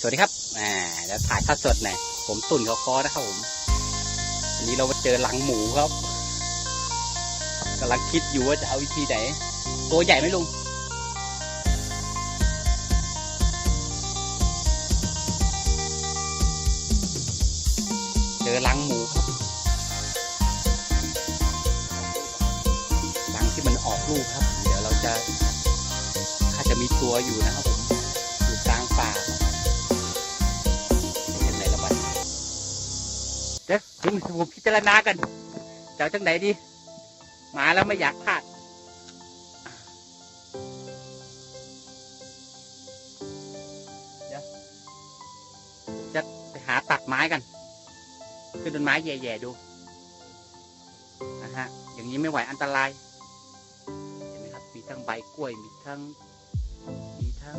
สวัสดีครับ อ่าเดี๋ยวถ่ายทอดสดหน่อยผมตุ่นเขาคอนะครับผมวันนี้เรามาเจอหลังหมูครับกำลังคิดอยู่ว่าจะเอาวิธีไหน ตัวใหญ่ไหมลุงเจอหลังหมูครับหลังที่มันออกลูกครับ เดี๋ยวเราจะถ้าจะมีตัวอยู่นะครับผมอยู่กลางป่า เดี๋ยวลุงผมพิจารณากันจะจังไหนดีมาแล้วไม่อยากพลาดเดี๋ยวจะไปหาตัดไม้กันขึ้นต้นไม้แย่ๆดูนะฮะอย่างนี้ไม่ไหวอันตรายเห็นไหมครับมีทั้งใบกล้วยมีทั้งมีทั้ง